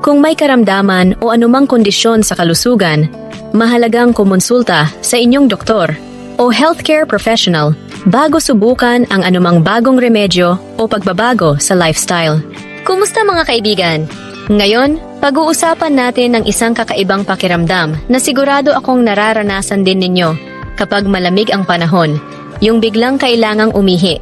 Kung may karamdaman o anumang kondisyon sa kalusugan, mahalagang kumonsulta sa inyong doktor o healthcare professional bago subukan ang anumang bagong remedyo o pagbabago sa lifestyle. Kumusta mga kaibigan? Ngayon, pag-uusapan natin ang isang kakaibang pakiramdam na sigurado akong nararanasan din ninyo kapag malamig ang panahon, yung biglang kailangang umihi.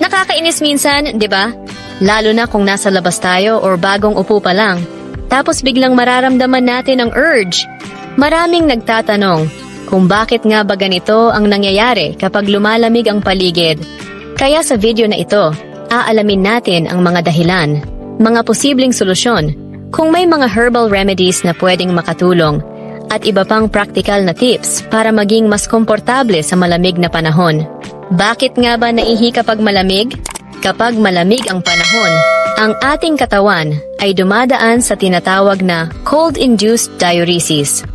Nakakainis minsan, di ba? Lalo na kung nasa labas tayo or bagong upo pa lang. Tapos biglang mararamdaman natin ang urge. Maraming nagtatanong kung bakit nga ba ganito ang nangyayari kapag lumalamig ang paligid. Kaya sa video na ito, aalamin natin ang mga dahilan, mga posibleng solusyon, kung may mga herbal remedies na pwedeng makatulong, at iba pang practical na tips para maging mas komportable sa malamig na panahon. Bakit nga ba naihi kapag malamig? Kapag malamig ang panahon, ang ating katawan ay dumadaan sa tinatawag na cold-induced diuresis.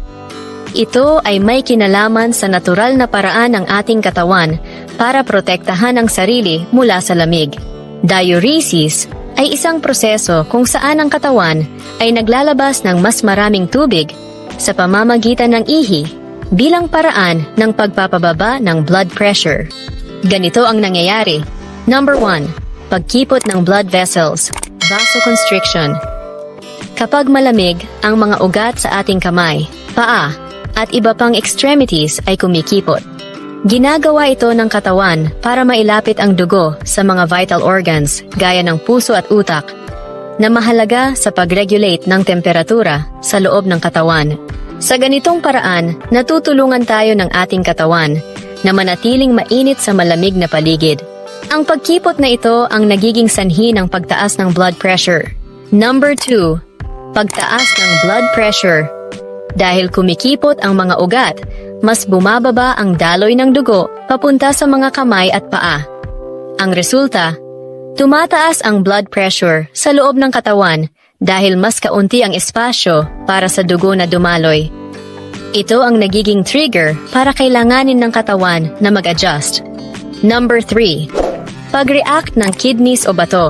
Ito ay may kinalaman sa natural na paraan ng ating katawan para protektahan ang sarili mula sa lamig. Diuresis ay isang proseso kung saan ang katawan ay naglalabas ng mas maraming tubig sa pamamagitan ng ihi bilang paraan ng pagpapababa ng blood pressure. Ganito ang nangyayari. Number 1. Pagkipot ng blood vessels, vasoconstriction. Kapag malamig, ang mga ugat sa ating kamay, paa, at iba pang extremities ay kumikipot. Ginagawa ito ng katawan para mailapit ang dugo sa mga vital organs gaya ng puso at utak na mahalaga sa pag-regulate ng temperatura sa loob ng katawan. Sa ganitong paraan, natutulungan tayo ng ating katawan na manatiling mainit sa malamig na paligid. Ang pagkipot na ito ang nagiging sanhi ng pagtaas ng blood pressure. Number 2. Pagtaas ng blood pressure. Dahil kumikipot ang mga ugat, mas bumababa ang daloy ng dugo papunta sa mga kamay at paa. Ang resulta, tumataas ang blood pressure sa loob ng katawan dahil mas kaunti ang espasyo para sa dugo na dumaloy. Ito ang nagiging trigger para kailanganin ng katawan na mag-adjust. Number 3. Pag-react ng kidneys o bato.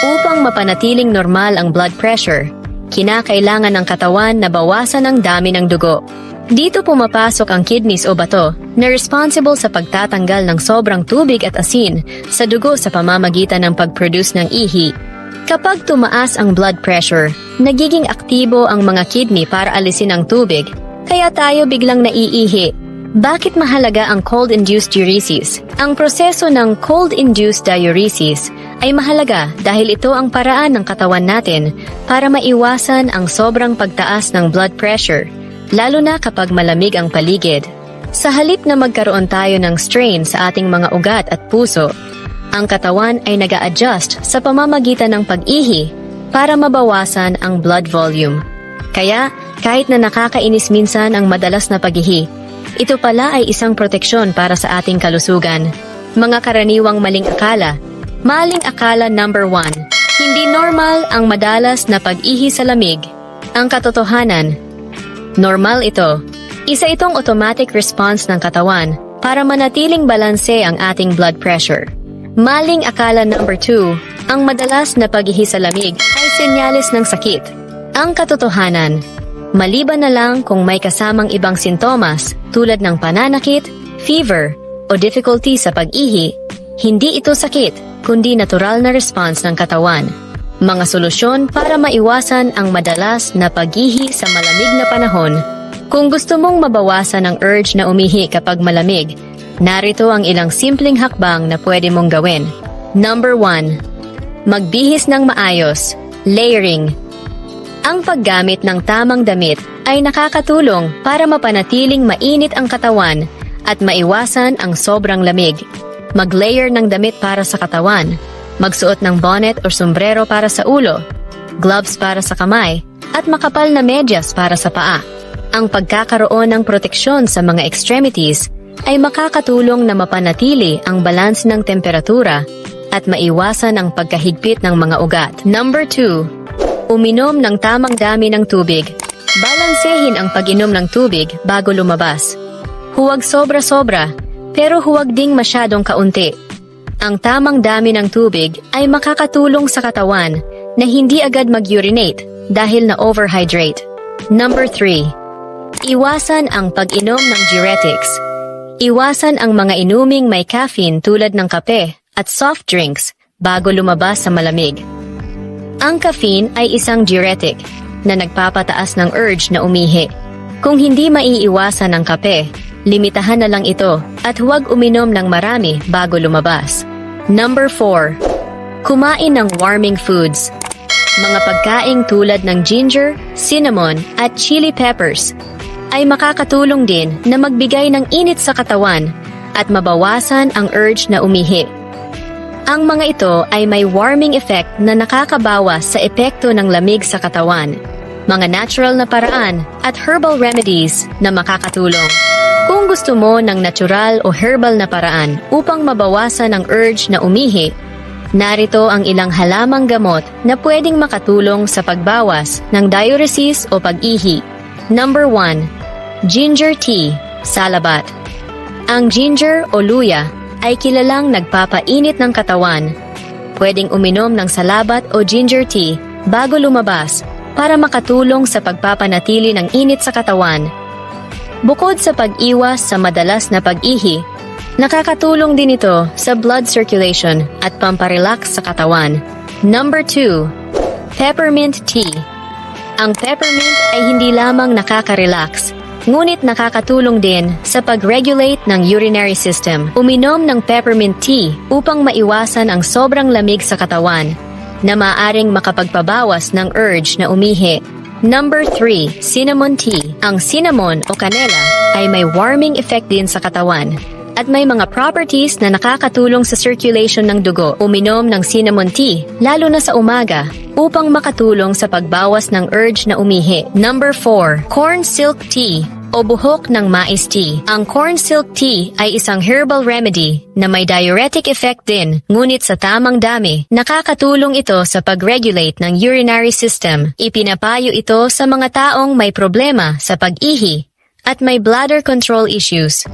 Upang mapanatiling normal ang blood pressure, kinakailangan ng katawan na bawasan ang dami ng dugo. Dito pumapasok ang kidneys o bato na responsible sa pagtatanggal ng sobrang tubig at asin sa dugo sa pamamagitan ng pag-produce ng ihi. Kapag tumaas ang blood pressure, nagiging aktibo ang mga kidney para alisin ang tubig, kaya tayo biglang naiihi. Bakit mahalaga ang cold-induced diuresis? Ang proseso ng cold-induced diuresis ay mahalaga dahil ito ang paraan ng katawan natin para maiwasan ang sobrang pagtaas ng blood pressure, lalo na kapag malamig ang paligid. Sa halip na magkaroon tayo ng strain sa ating mga ugat at puso, ang katawan ay nag adjust sa pamamagitan ng pag-ihi para mabawasan ang blood volume. Kaya, kahit na nakakainis minsan ang madalas na pag-ihi, ito pala ay isang proteksyon para sa ating kalusugan. Mga karaniwang maling akala. Maling akala number 1. Hindi normal ang madalas na pag-ihi sa lamig. Ang katotohanan, normal ito. Isa itong automatic response ng katawan para manatiling balanse ang ating blood pressure. Maling akala number 2. Ang madalas na pag-ihi sa lamig ay senyales ng sakit. Ang katotohanan, Maliban na lang kung may kasamang ibang sintomas tulad ng pananakit, fever, o difficulty sa pag-ihi, hindi ito sakit kundi natural na response ng katawan. Mga solusyon para maiwasan ang madalas na pag-ihi sa malamig na panahon. Kung gusto mong mabawasan ang urge na umihi kapag malamig, narito ang ilang simpleng hakbang na pwede mong gawin. Number 1. Magbihis ng maayos. Layering. Ang paggamit ng tamang damit ay nakakatulong para mapanatiling mainit ang katawan at maiwasan ang sobrang lamig. Mag-layer ng damit para sa katawan. Magsuot ng bonnet o sombrero para sa ulo. gloves para sa kamay, at makapal na medyas para sa paa. Ang pagkakaroon ng proteksyon sa mga extremities ay makakatulong na mapanatili ang balance ng temperatura at maiwasan ang pagkahigpit ng mga ugat. Number 2. Uminom ng tamang dami ng tubig. Balansehin ang pag-inom ng tubig bago lumabas. Huwag sobra-sobra, pero huwag ding masyadong kaunti. Ang tamang dami ng tubig ay makakatulong sa katawan na hindi agad mag-urinate dahil na overhydrate. Number 3. Iwasan ang pag-inom ng diuretics. Iwasan ang mga inuming may caffeine tulad ng kape at soft drinks bago lumabas sa malamig. Ang caffeine ay isang diuretic na nagpapataas ng urge na umihi. Kung hindi maiiwasan ang kape, limitahan na lang ito at huwag uminom ng marami bago lumabas. Number 4. Kumain ng warming foods. Mga pagkaing tulad ng ginger, cinnamon at chili peppers ay makakatulong din na magbigay ng init sa katawan at mabawasan ang urge na umihi. Ang mga ito ay may warming effect na nakakabawas sa epekto ng lamig sa katawan, mga natural na paraan at herbal remedies na makakatulong. Kung gusto mo ng natural o herbal na paraan upang mabawasan ang urge na umihi, narito ang ilang halamang gamot na pwedeng makatulong sa pagbawas ng diuresis o pag-ihi. Number 1. Ginger tea, salabat. Ang ginger o luya ay kilalang nagpapainit ng katawan. Pwedeng uminom ng salabat o ginger tea bago lumabas para makatulong sa pagpapanatili ng init sa katawan. Bukod sa pag-iwas sa madalas na pag-ihi, nakakatulong din ito sa blood circulation at pamparelax sa katawan. Number 2. Peppermint tea. Ang peppermint ay hindi lamang nakaka-relax, ngunit nakakatulong din sa pag-regulate ng urinary system. Uminom ng peppermint tea upang maiwasan ang sobrang lamig sa katawan na maaring makapagpabawas ng urge na umihi. Number 3, cinnamon tea. Ang cinnamon o kanela ay may warming effect din sa katawan at may mga properties na nakakatulong sa circulation ng dugo. Uminom ng cinnamon tea, lalo na sa umaga, upang makatulong sa pagbawas ng urge na umihi. Number 4, corn silk tea o buhok ng mais tea. Ang corn silk tea ay isang herbal remedy na may diuretic effect din, ngunit sa tamang dami, nakakatulong ito sa pag-regulate ng urinary system. Ipinapayo ito sa mga taong may problema sa pag-ihi at may bladder control issues.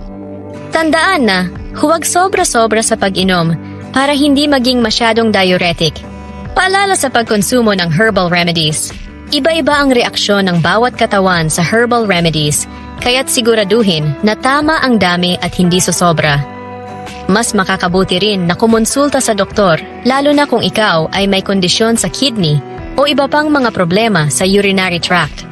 Tandaan na, huwag sobra-sobra sa pag-inom para hindi maging masyadong diuretic. Paalala sa pagkonsumo ng herbal remedies. Iba-iba ang reaksyon ng bawat katawan sa herbal remedies, kaya't siguraduhin na tama ang dami at hindi sosobra. Mas makakabuti rin na kumonsulta sa doktor, lalo na kung ikaw ay may kondisyon sa kidney o iba pang mga problema sa urinary tract.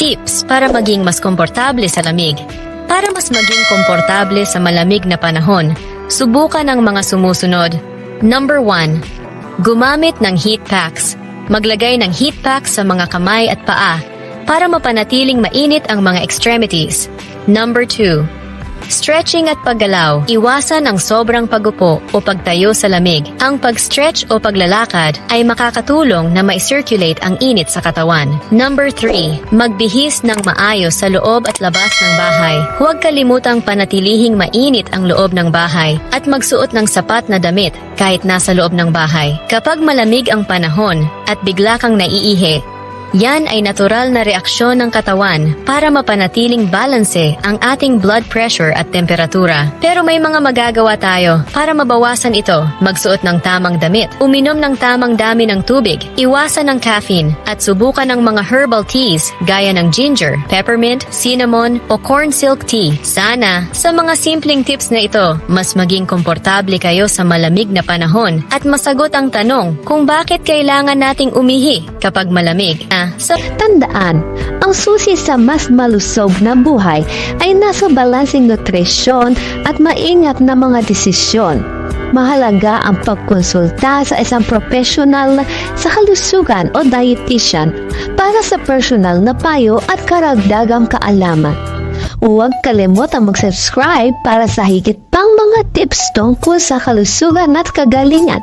Tips para maging mas komportable sa lamig. Para mas maging komportable sa malamig na panahon, subukan ang mga sumusunod. Number 1. Gumamit ng heat packs. Maglagay ng heat packs sa mga kamay at paa para mapanatiling mainit ang mga extremities. Number 2. Stretching at paggalaw. Iwasan ang sobrang pagupo o pagtayo sa lamig. Ang pag-stretch o paglalakad ay makakatulong na ma-circulate ang init sa katawan. Number 3. Magbihis ng maayos sa loob at labas ng bahay. Huwag kalimutang panatilihing mainit ang loob ng bahay at magsuot ng sapat na damit kahit nasa loob ng bahay. Kapag malamig ang panahon at bigla kang naiihi, yan ay natural na reaksyon ng katawan para mapanatiling balanse ang ating blood pressure at temperatura. Pero may mga magagawa tayo para mabawasan ito. Magsuot ng tamang damit, uminom ng tamang dami ng tubig, iwasan ng caffeine, at subukan ng mga herbal teas gaya ng ginger, peppermint, cinnamon, o corn silk tea. Sana, sa mga simpleng tips na ito, mas maging komportable kayo sa malamig na panahon at masagot ang tanong kung bakit kailangan nating umihi kapag malamig. Sa Tandaan, ang susi sa mas malusog na buhay ay nasa balansing nutrisyon at maingat na mga desisyon. Mahalaga ang pagkonsulta sa isang professional sa kalusugan o dietitian para sa personal na payo at karagdagang kaalaman. Huwag kalimutang mag-subscribe para sa higit pang mga tips tungkol sa kalusugan at kagalingan.